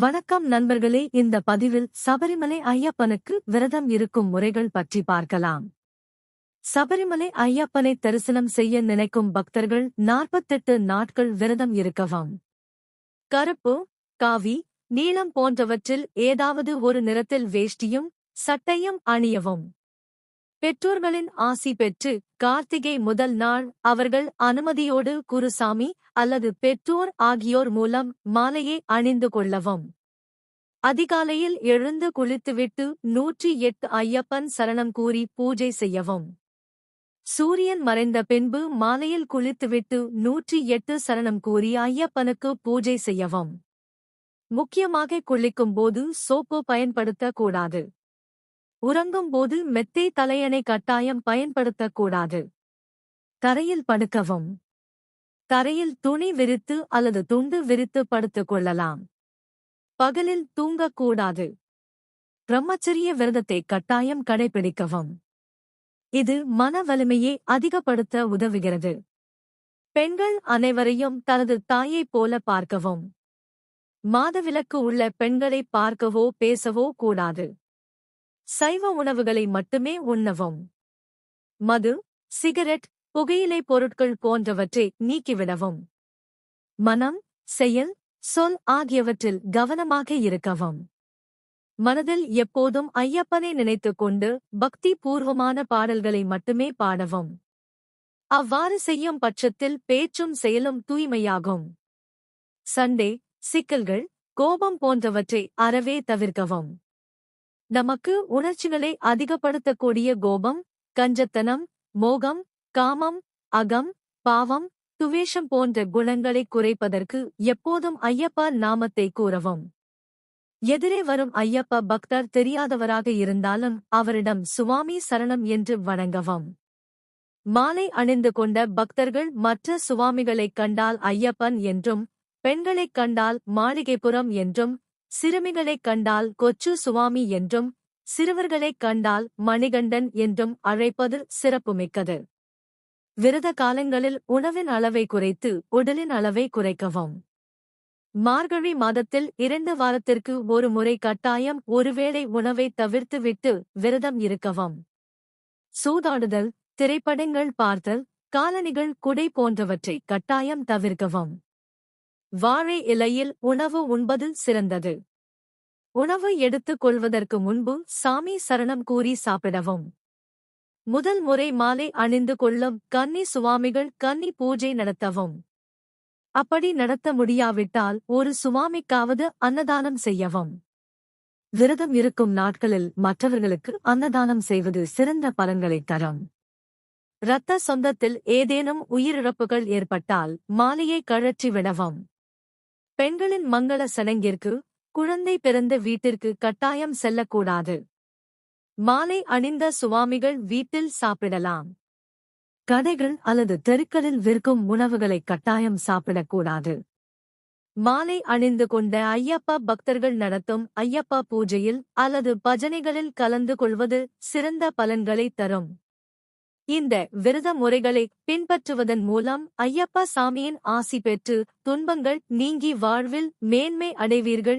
வணக்கம் நண்பர்களே இந்த பதிவில் சபரிமலை ஐயப்பனுக்கு விரதம் இருக்கும் முறைகள் பற்றி பார்க்கலாம். சபரிமலை ஐயப்பனை தரிசனம் செய்ய நினைக்கும் பக்தர்கள் நாற்பத்தெட்டு நாட்கள் விரதம் இருக்கவும். கருப்பு காவி நீளம் போன்றவற்றில் ஏதாவது ஒரு நிறத்தில் வேஷ்டியும் சட்டையும் அணியவும். பெற்றோர்களின் ஆசி பெற்று கார்த்திகை முதல் நாள் அவர்கள் அனுமதியோடு குருசாமி அல்லது பெற்றோர் ஆகியோர் மூலம் மாலையை அணிந்து கொள்ளவும். அதிகாலையில் எழுந்து குளித்துவிட்டு நூற்றி எட்டு ஐயப்பன் சரணம் கூறி பூஜை செய்யவும். சூரியன் மறைந்த பின்பு மாலையில் குளித்துவிட்டு நூற்றி எட்டு சரணம் கூறி ஐயப்பனுக்கு பூஜை செய்யவும். முக்கியமாக குளிக்கும்போது சோப்பு பயன்படுத்தக்கூடாது. உறங்கும்போது மெத்தை தலையணை கட்டாயம் பயன்படுத்தக்கூடாது. தரையில் படுக்கவும். தரையில் துணி விரித்து அல்லது துண்டு விரித்து படுத்துக் கொள்ளலாம். பகலில் தூங்கக்கூடாது. பிரம்மச்சரிய விரதத்தை கட்டாயம் கடைபிடிக்கவும். இது மன வலிமையை அதிகப்படுத்த உதவுகிறது. பெண்கள் அனைவரையும் தனது தாயைப் போல பார்க்கவும். மாதவிலக்கு உள்ள பெண்களை பார்க்கவோ பேசவோ கூடாது. சைவ உணவுகளை மட்டுமே உண்ணவும். மது சிகரெட் புகையிலை பொருட்கள் போன்றவற்றை நீக்கிவிடவும். மனம் செயல் சொல் ஆகியவற்றில் கவனமாக இருக்கவும். மனதில் எப்போதும் ஐயப்பனை நினைத்துக் கொண்டு பக்தி பூர்வமான பாடல்களை மட்டுமே பாடவும். அவ்வாறு செய்யும் பட்சத்தில் பேச்சும் செயலும் தூய்மையாகும். சண்டே சிக்கல்கள் கோபம் போன்றவற்றை அறவே தவிர்க்கவும். நமக்கு உணர்ச்சிகளை அதிகப்படுத்தக்கூடிய கோபம் கஞ்சத்தனம் மோகம் காமம் அகம் பாவம் துவேஷம் போன்ற குணங்களை குறைப்பதற்கு எப்போதும் ஐயப்பா நாமத்தை கூறவும். எதிரே வரும் ஐயப்ப பக்தர் தெரியாதவராக இருந்தாலும் அவரிடம் சுவாமி சரணம் என்று வணங்கவும். மாலை அணிந்து கொண்ட பக்தர்கள் மற்ற சுவாமிகளைக் கண்டால் ஐயப்பன் என்றும் பெண்களைக் கண்டால் மாளிகைப்புறம் என்றும் சிறுமிகளைக் கண்டால் கொச்சு சுவாமி என்றும் சிறுவர்களைக் கண்டால் மணிகண்டன் என்றும் அழைப்பது சிறப்புமிக்கது. விரத காலங்களில் உணவின் அளவை குறைத்து உடலின் அளவை குறைக்கவும். மார்கழி மாதத்தில் இரண்டு வாரத்திற்கு ஒரு முறை கட்டாயம் ஒருவேளை உணவை தவிர்த்துவிட்டு விரதம் இருக்கவும். சூதாடுதல் திரைப்படங்கள் பார்த்தல் காலணிகள் குடை போன்றவற்றை கட்டாயம் தவிர்க்கவும். வாழை இலையில் உணவு உண்பது சிறந்தது. உணவு எடுத்துக் கொள்வதற்கு முன்பு சாமி சரணம் கூறி சாப்பிடவும். முதல் முறை மாலை அணிந்து கொள்ளும் கன்னி சுவாமிகள் கன்னி பூஜை நடத்தவும். அப்படி நடத்த முடியாவிட்டால் ஒரு சுவாமிக்காவது அன்னதானம் செய்யவும். விரதம் இருக்கும் நாட்களில் மற்றவர்களுக்கு அன்னதானம் செய்வது சிறந்த பலன்களைத் தரும். இரத்த சொந்தத்தில் ஏதேனும் உயிரிழப்புகள் ஏற்பட்டால் மாலையை கழற்றி விடவும். பெண்களின் மங்கள சடங்கிற்கு குழந்தை பிறந்த வீட்டிற்கு கட்டாயம் செல்லக்கூடாது. மாலை அணிந்த சுவாமிகள் வீட்டில் சாப்பிடலாம். கடைகள் அல்லது தெருக்களில் விற்கும் உணவுகளை கட்டாயம் சாப்பிடக்கூடாது. மாலை அணிந்து கொண்ட ஐயப்பா பக்தர்கள் நடத்தும் ஐயப்பா பூஜையில் அல்லது பஜனைகளில் கலந்து கொள்வது சிறந்த பலன்களை தரும். இந்த விரத முறைகளை பின்பற்றுவதன் மூலம் ஐயப்பா சாமியின் ஆசி பெற்று துன்பங்கள் நீங்கி வாழ்வில் மேன்மை அடைவீர்கள்.